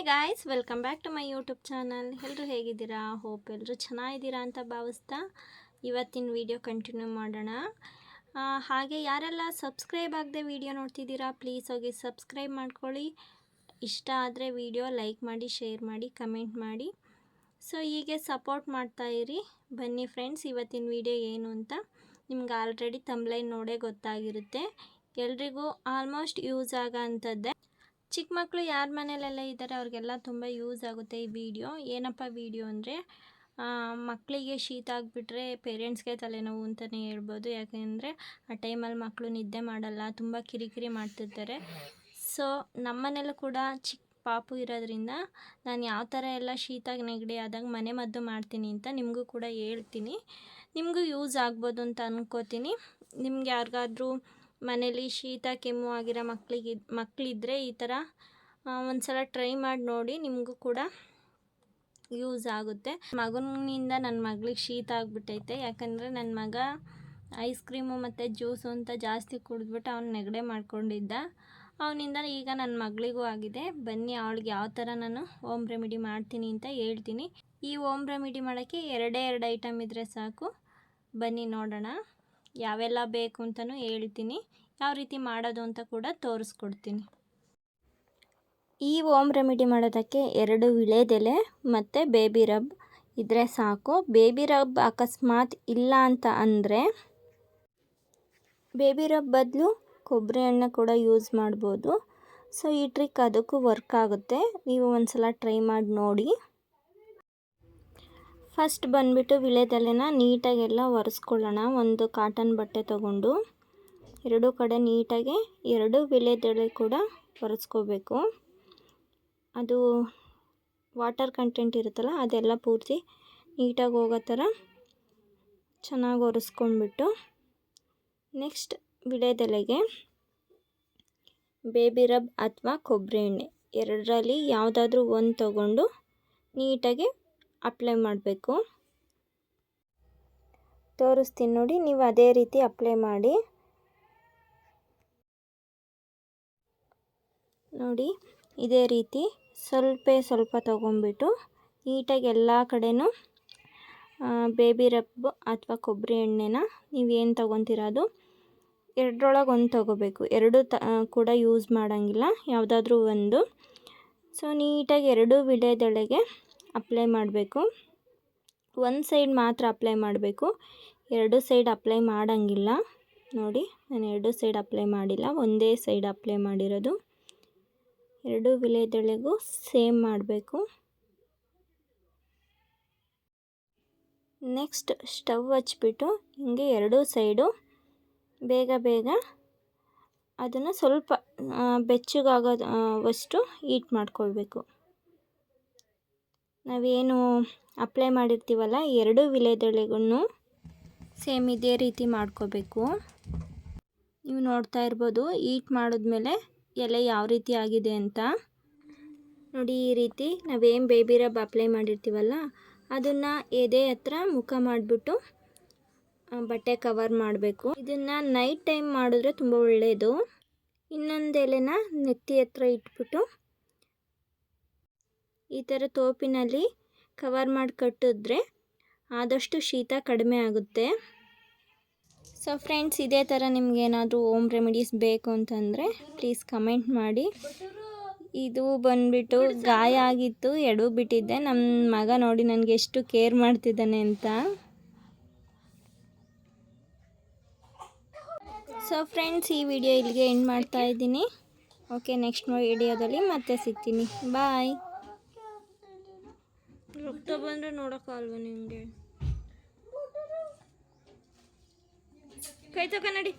Hi guys welcome back to my YouTube channel ಎಲ್ಲರೂ ಹೇಗಿದ್ದೀರಾ? Hope ಎಲ್ಲರೂ ಚೆನ್ನಾಗಿದ್ದೀರಾ ಅಂತ ಭಾವಿಸ್ತಾ ಇವತ್ತಿನ ವಿಡಿಯೋ ಕಂಟಿನ್ಯೂ ಮಾಡೋಣ. ಹಾಗೆ ಯಾರೆಲ್ಲ ಸಬ್ಸ್ಕ್ರೈಬ್ ಆಗದೆ ವಿಡಿಯೋ ನೋಡ್ತಿದ್ದೀರಾ ಪ್ಲೀಸ್ ಹೋಗಿ ಸಬ್ಸ್ಕ್ರೈಬ್ ಮಾಡ್ಕೊಳ್ಳಿ. ಇಷ್ಟ ಆದರೆ ವಿಡಿಯೋ ಲೈಕ್ ಮಾಡಿ ಶೇರ್ ಮಾಡಿ ಕಮೆಂಟ್ ಮಾಡಿ. ಸೊ ಹೀಗೆ ಸಪೋರ್ಟ್ ಮಾಡ್ತಾ ಇರಿ. ಬನ್ನಿ ಫ್ರೆಂಡ್ಸ್ ಇವತ್ತಿನ ವಿಡಿಯೋ ಏನು ಅಂತ ನಿಮ್ಗೆ ಆಲ್ರೆಡಿ ತಮ್ಲೈನ್ ನೋಡೇ ಗೊತ್ತಾಗಿರುತ್ತೆ. ಎಲ್ರಿಗೂ ಆಲ್ಮೋಸ್ಟ್ ಯೂಸ್ ಆಗೋ ಅಂಥದ್ದೇ. ಚಿಕ್ಕ ಮಕ್ಕಳು ಯಾರ ಮನೇಲೆಲ್ಲ ಇದ್ದಾರೆ ಅವ್ರಿಗೆಲ್ಲ ತುಂಬ ಯೂಸ್ ಆಗುತ್ತೆ ಈ ವಿಡಿಯೋ. ಏನಪ್ಪ ವಿಡಿಯೋ ಅಂದರೆ ಮಕ್ಕಳಿಗೆ ಶೀತ ಆಗಿಬಿಟ್ರೆ ಪೇರೆಂಟ್ಸ್ಗೆ ತಲೆನೋವು ಅಂತಲೇ ಹೇಳ್ಬೋದು. ಯಾಕೆಂದರೆ ಆ ಟೈಮಲ್ಲಿ ಮಕ್ಕಳು ನಿದ್ದೆ ಮಾಡಲ್ಲ, ತುಂಬ ಕಿರಿಕಿರಿ ಮಾಡ್ತಿರ್ತಾರೆ. ಸೊ, ನಮ್ಮನೇಲೂ ಕೂಡ ಚಿಕ್ಕ ಪಾಪು ಇರೋದ್ರಿಂದ ನಾನು ಯಾವ ಥರ ಎಲ್ಲ ಶೀತ ನೆಗಡಿ ಆದಾಗ ಮನೆ ಮದ್ದು ಮಾಡ್ತೀನಿ ಅಂತ ನಿಮಗೂ ಕೂಡ ಹೇಳ್ತೀನಿ. ನಿಮಗೂ ಯೂಸ್ ಆಗ್ಬೋದು ಅಂತ ಅನ್ಕೋತೀನಿ. ನಿಮ್ಗೆ ಯಾರಿಗಾದ್ರೂ ಮನೇಲಿ ಶೀತ, ಕೆಮ್ಮು ಆಗಿರೋ ಮಕ್ಕಳಿಗೆ ಮಕ್ಕಳಿದ್ರೆ ಈ ಥರ ಒಂದು ಸಲ ಟ್ರೈ ಮಾಡಿ ನೋಡಿ ನಿಮಗೂ ಕೂಡ ಯೂಸ್ ಆಗುತ್ತೆ. ಮಗನಿಂದ ನನ್ನ ಮಗಳಿಗೆ ಶೀತ ಆಗಿಬಿಟ್ಟೈತೆ. ಯಾಕಂದರೆ ನನ್ನ ಮಗ ಐಸ್ ಕ್ರೀಮು ಮತ್ತು ಜ್ಯೂಸು ಅಂತ ಜಾಸ್ತಿ ಕುಡಿದ್ಬಿಟ್ಟು ಅವ್ನು ನೆಗಡೆ ಮಾಡ್ಕೊಂಡಿದ್ದ. ಅವನಿಂದ ಈಗ ನನ್ನ ಮಗಳಿಗೂ ಆಗಿದೆ. ಬನ್ನಿ, ಅವಳಿಗೆ ಯಾವ ಥರ ನಾನು ಓಮ್ ರೆಮಿಡಿ ಮಾಡ್ತೀನಿ ಅಂತ ಹೇಳ್ತೀನಿ. ಈ ಓಮ್ ರೆಮಿಡಿ ಮಾಡೋಕ್ಕೆ ಎರಡೇ ಎರಡು ಐಟಮ್ ಇದ್ದರೆ ಸಾಕು. ಬನ್ನಿ ನೋಡೋಣ. ಯಾವೆಲ್ಲ ಬೇಕು ಅಂತಲೂ ಹೇಳ್ತೀನಿ. ಯಾವ ರೀತಿ ಮಾಡೋದು ಅಂತ ಕೂಡ ತೋರಿಸ್ಕೊಡ್ತೀನಿ. ಈ ಓಮ್ ರೆಮಿಡಿ ಮಾಡೋದಕ್ಕೆ ಎರಡು ವಿಳೆದೆಲೆ ಮತ್ತು ಬೇಬಿ ರಬ್ ಇದ್ರೆ ಸಾಕು. ಬೇಬಿ ರಬ್ ಅಕಸ್ಮಾತ್ ಇಲ್ಲ ಅಂತ ಅಂದರೆ ಬೇಬಿ ರಬ್ ಬದಲು ಕೊಬ್ಬರಿ ಎಣ್ಣೆ ಕೂಡ ಯೂಸ್ ಮಾಡ್ಬೋದು. ಸೊ ಈ ಟ್ರಿಕ್ ಅದಕ್ಕೂ ವರ್ಕ್ ಆಗುತ್ತೆ. ನೀವು ಒಂದು ಸಲ ಟ್ರೈ ಮಾಡಿ ನೋಡಿ. ಫಸ್ಟ್ ಬಂದುಬಿಟ್ಟು ವಿಳೆದೆಲೆನ ನೀಟಾಗೆಲ್ಲ ಒರೆಸ್ಕೊಳ್ಳೋಣ. ಒಂದು ಕಾಟನ್ ಬಟ್ಟೆ ತಗೊಂಡು ಎರಡೂ ಕಡೆ ನೀಟಾಗಿ ಎರಡು ವಿಳೆದೆಲೆ ಕೂಡ ಒರೆಸ್ಕೋಬೇಕು. ಅದು ವಾಟರ್ ಕಂಟೆಂಟ್ ಇರುತ್ತಲ್ಲ, ಅದೆಲ್ಲ ಪೂರ್ತಿ ನೀಟಾಗಿ ಹೋಗೋ ಥರ ಚೆನ್ನಾಗಿ ಒರೆಸ್ಕೊಂಡ್ಬಿಟ್ಟು ನೆಕ್ಸ್ಟ್ ವಿಳೆದೆಲೆಗೆ ಬೇಬಿ ರಬ್ ಅಥವಾ ಕೊಬ್ಬರಿ ಎಣ್ಣೆ ಎರಡರಲ್ಲಿ ಯಾವುದಾದ್ರೂ ಒಂದು ತಗೊಂಡು ನೀಟಾಗಿ ಅಪ್ಲೈ ಮಾಡಬೇಕು. ತೋರಿಸ್ತೀನಿ ನೋಡಿ, ನೀವು ಅದೇ ರೀತಿ ಅಪ್ಲೈ ಮಾಡಿ. ನೋಡಿ, ಇದೇ ರೀತಿ ಸ್ವಲ್ಪ ಸ್ವಲ್ಪ ತೊಗೊಂಬಿಟ್ಟು ನೀಟಾಗಿ ಎಲ್ಲ ಕಡೆನೂ ಬೇಬಿ ರಬ್ ಅಥವಾ ಕೊಬ್ಬರಿ ಎಣ್ಣೆನ ನೀವೇನು ತೊಗೊತೀರ ಅದು? ಎರಡರೊಳಗೆ ಒಂದು ತೊಗೋಬೇಕು. ಎರಡು ತ ಕೂಡ ಯೂಸ್ ಮಾಡೋಂಗಿಲ್ಲ. ಯಾವುದಾದ್ರೂ ಒಂದು. ಸೊ ನೀಟಾಗಿ ಎರಡೂ ವಿಳೆದೆಳೆಗೆ ಅಪ್ಲೈ ಮಾಡಬೇಕು. ಒಂದು ಸೈಡ್ ಮಾತ್ರ ಅಪ್ಲೈ ಮಾಡಬೇಕು. ಎರಡು ಸೈಡ್ ಅಪ್ಲೈ ಮಾಡೋಂಗಿಲ್ಲ. ನೋಡಿ, ನಾನು ಎರಡು ಸೈಡ್ ಅಪ್ಲೈ ಮಾಡಿಲ್ಲ. ಒಂದೇ ಸೈಡ್ ಅಪ್ಲೈ ಮಾಡಿರೋದು. ಎರಡು ವಿಳೆದೆಳೆಗೂ ಸೇಮ್ ಮಾಡಬೇಕು. ನೆಕ್ಸ್ಟ್ ಸ್ಟವ್ ಹಚ್ಬಿಟ್ಟು ಹಿಂಗೆ ಎರಡೂ ಸೈಡು ಬೇಗ ಬೇಗ ಅದನ್ನು ಸ್ವಲ್ಪ ಬೆಚ್ಚಗಾಗೋದು ಅಷ್ಟು ಹೀಟ್ ಮಾಡ್ಕೊಳ್ಬೇಕು. ನಾವೇನು ಅಪ್ಲೈ ಮಾಡಿರ್ತೀವಲ್ಲ ಎರಡು ವಿಳೆದೆಳೆಗೂ ಸೇಮ್ ಇದೇ ರೀತಿ ಮಾಡ್ಕೋಬೇಕು. ನೀವು ನೋಡ್ತಾ ಇರ್ಬೋದು ಈಟ್ ಮಾಡಿದ್ಮೇಲೆ ಎಲೆ ಯಾವ ರೀತಿ ಆಗಿದೆ ಅಂತ. ನೋಡಿ, ಈ ರೀತಿ ನಾವೇನು ಬೇಬಿ ರಬ್ ಅಪ್ಲೈ ಮಾಡಿರ್ತೀವಲ್ಲ, ಅದನ್ನು ಎದೆ ಹತ್ರ ಮುಖ ಮಾಡಿಬಿಟ್ಟು ಬಟ್ಟೆ ಕವರ್ ಮಾಡಬೇಕು. ಇದನ್ನು ನೈಟ್ ಟೈಮ್ ಮಾಡಿದ್ರೆ ತುಂಬ ಒಳ್ಳೆಯದು ಇನ್ನೊಂದು ಎಲೆನ ನೆತ್ತಿ ಹತ್ರ ಇಟ್ಬಿಟ್ಟು ಈ ಥರ ತೋಪಿನಲ್ಲಿ ಕವರ್ ಮಾಡಿ ಕಟ್ಟಿದ್ರೆ ಆದಷ್ಟು ಶೀತ ಕಡಿಮೆ ಆಗುತ್ತೆ. ಸೊ ಫ್ರೆಂಡ್ಸ್ ಇದೇ ಥರ ನಿಮಗೇನಾದರೂ ಓಮ್ ರೆಮಿಡೀಸ್ ಬೇಕು ಅಂತಂದರೆ ಪ್ಲೀಸ್ ಕಮೆಂಟ್ ಮಾಡಿ. ಇದು ಬಂದುಬಿಟ್ಟು ಗಾಯ ಆಗಿತ್ತು ಎಡು ಬಿಟ್ಟಿದ್ದೆ. ನಮ್ಮ ಮಗ ನೋಡಿ ನನಗೆ ಎಷ್ಟು ಕೇರ್ ಮಾಡ್ತಿದ್ದಾನೆ ಅಂತ. ಸೊ ಫ್ರೆಂಡ್ಸ್ ಈ ವಿಡಿಯೋ ಇಲ್ಲಿಗೆ ಎಂಡ್ ಮಾಡ್ತಾ ಇದ್ದೀನಿ. ಓಕೆ ನೆಕ್ಸ್ಟ್ ವಿಡಿಯೋದಲ್ಲಿ ಮತ್ತೆ ಸಿಗ್ತೀನಿ. ಬಾಯ್ ರಕ್ತ ಬಂದರೆ ನೋಡೋಕ್ಕಲ್ವ ನಿಮಗೆ ಕೈ ತಕ ನಡಿ.